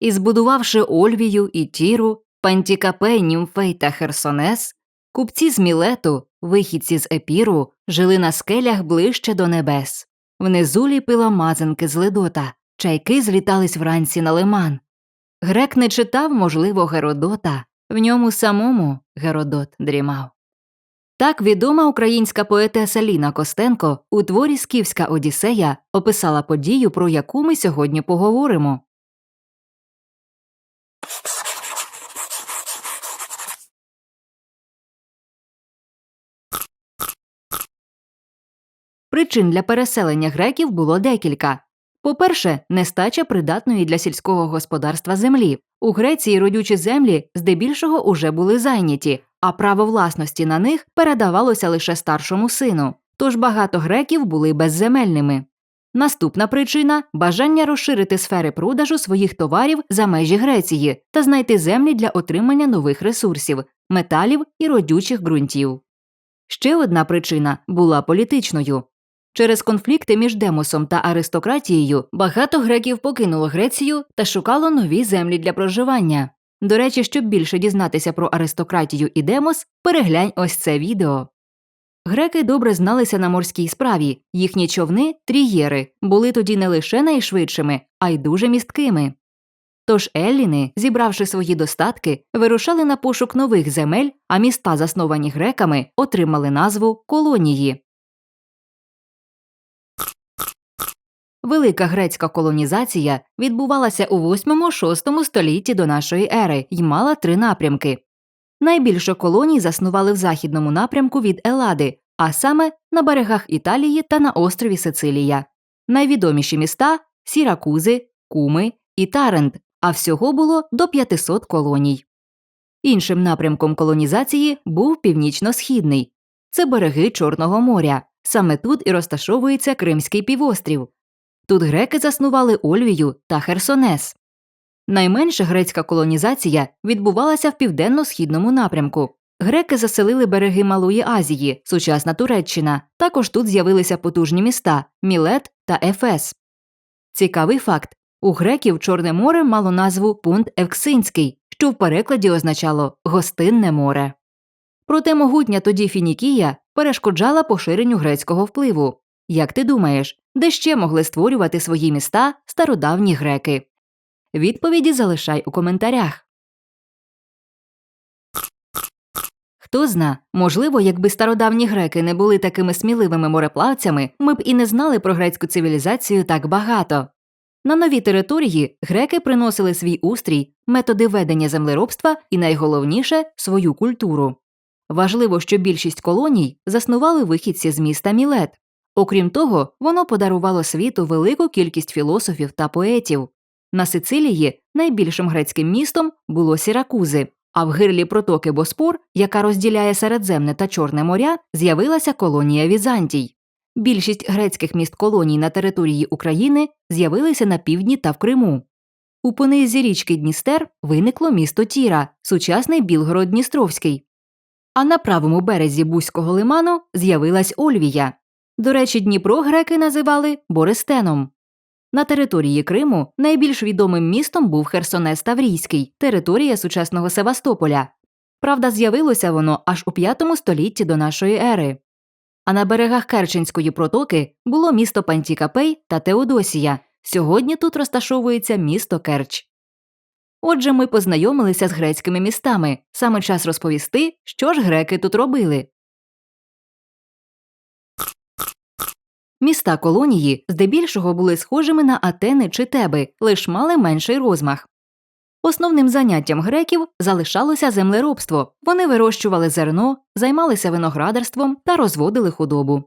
І збудувавши Ольвію і Тіру, Пантікапе, Німфей та Херсонес, купці з Мілету, вихідці з Епіру, жили на скелях ближче до небес. Внизу ліпила мазанки з Ледота, чайки злітались вранці на лиман. Грек не читав, можливо, Геродота, в ньому самому Геродот дрімав. Так відома українська поетеса Ліна Костенко у творі Скіфська Одіссея описала подію, про яку ми сьогодні поговоримо. Причин для переселення греків було декілька. По-перше, нестача придатної для сільського господарства землі. У Греції родючі землі здебільшого уже були зайняті, а право власності на них передавалося лише старшому сину. Тож багато греків були безземельними. Наступна причина бажання розширити сфери продажу своїх товарів за межі Греції та знайти землі для отримання нових ресурсів, металів і родючих ґрунтів. Ще одна причина була політичною. Через конфлікти між Демосом та аристократією багато греків покинуло Грецію та шукало нові землі для проживання. До речі, щоб більше дізнатися про аристократію і Демос, переглянь ось це відео. Греки добре зналися на морській справі, їхні човни трієри були тоді не лише найшвидшими, а й дуже місткими. Тож Елліни, зібравши свої достатки, вирушали на пошук нових земель, а міста, засновані греками, отримали назву колонії. Велика грецька колонізація відбувалася у 8-6 столітті до нашої ери і мала три напрямки. Найбільше колоній заснували в західному напрямку від Елади, а саме на берегах Італії та на острові Сицилія. Найвідоміші міста Сіракузи, Куми і Тарент, а всього було до 500 колоній. Іншим напрямком колонізації був північно-східний це береги Чорного моря. Саме тут і розташовується Кримський півострів. Тут греки заснували Ольвію та Херсонес. Найменша грецька колонізація відбувалася в південно-східному напрямку. Греки заселили береги Малої Азії, сучасна Туреччина. Також тут з'явилися потужні міста Мілет та Ефес. Цікавий факт у греків Чорне море мало назву Пункт Евксинський, що в перекладі означало Гостинне море. Проте могутня тоді Фінікія перешкоджала поширенню грецького впливу. Як ти думаєш, де ще могли створювати свої міста стародавні греки? Відповіді залишай у коментарях. Хто зна, можливо, якби стародавні греки не були такими сміливими мореплавцями, ми б і не знали про грецьку цивілізацію так багато. На нові території греки приносили свій устрій, методи ведення землеробства і найголовніше свою культуру. Важливо, що більшість колоній заснували вихідці з міста Мілет. Окрім того, воно подарувало світу велику кількість філософів та поетів. На Сицилії найбільшим грецьким містом було Сіракузи, а в гирлі протоки Боспор, яка розділяє Середземне та Чорне моря, з'явилася колонія Візантій. Більшість грецьких міст колоній на території України з'явилися на півдні та в Криму. У понизі річки Дністер виникло місто Тіра, сучасний Білгород Дністровський. А на правому березі Бузького лиману з'явилась Ольвія. До речі, Дніпро греки називали Бористеном. На території Криму найбільш відомим містом був Херсонес Таврійський, територія сучасного Севастополя. Правда, з'явилося воно аж у V столітті до нашої ери. А на берегах Керченської протоки було місто Пантікапей та Теодосія. Сьогодні тут розташовується місто Керч. Отже, ми познайомилися з грецькими містами. Саме час розповісти, що ж греки тут робили. Міста колонії здебільшого були схожими на Атени чи Теби, лиш мали менший розмах. Основним заняттям греків залишалося землеробство. Вони вирощували зерно, займалися виноградарством та розводили худобу.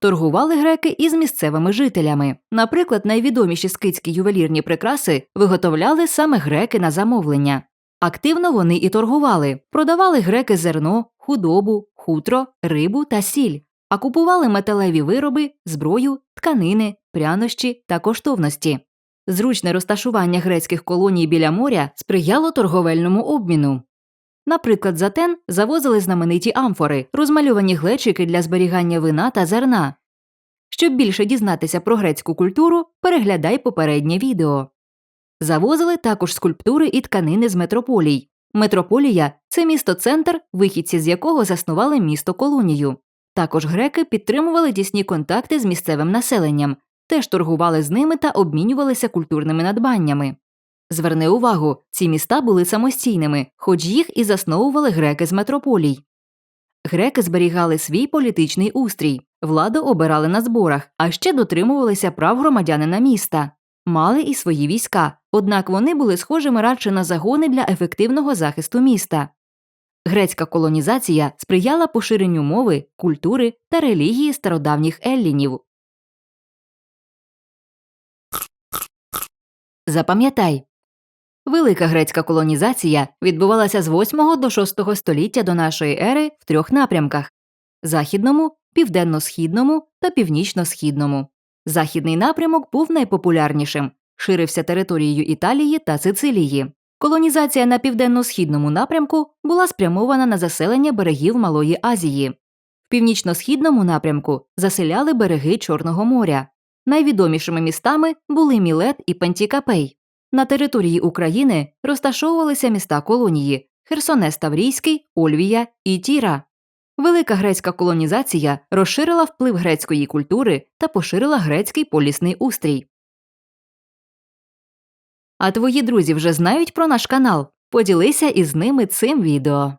Торгували греки із місцевими жителями. Наприклад, найвідоміші скитські ювелірні прикраси виготовляли саме греки на замовлення. Активно вони і торгували, продавали греки зерно, худобу, хутро, рибу та сіль, а купували металеві вироби, зброю, тканини, прянощі та коштовності. Зручне розташування грецьких колоній біля моря сприяло торговельному обміну. Наприклад, за Атен завозили знамениті амфори, розмальовані глечики для зберігання вина та зерна. Щоб більше дізнатися про грецьку культуру, переглядай попереднє відео. Завозили також скульптури і тканини з метрополій. Метрополія це місто-центр, вихідці з якого заснували місто колонію. Також греки підтримували тісні контакти з місцевим населенням, теж торгували з ними та обмінювалися культурними надбаннями. Зверни увагу, ці міста були самостійними, хоч їх і засновували греки з метрополій. Греки зберігали свій політичний устрій, владу обирали на зборах, а ще дотримувалися прав громадянина міста. Мали і свої війська, однак вони були схожими радше на загони для ефективного захисту міста. Грецька колонізація сприяла поширенню мови, культури та релігії стародавніх еллінів. Запам'ятай, велика грецька колонізація відбувалася з 8 до 6 століття до нашої ери в трьох напрямках: західному, південно-східному та північно-східному. Західний напрямок був найпопулярнішим, ширився територією Італії та Сицилії. Колонізація на південно-східному напрямку була спрямована на заселення берегів Малої Азії. В північно-східному напрямку заселяли береги Чорного моря. Найвідомішими містами були Мілет і Пантікапей. На території України розташовувалися міста колонії Херсонес Таврійський, Ольвія і Тіра. Велика грецька колонізація розширила вплив грецької культури та поширила грецький полісний устрій. А твої друзі вже знають про наш канал? Поділися із ними цим відео.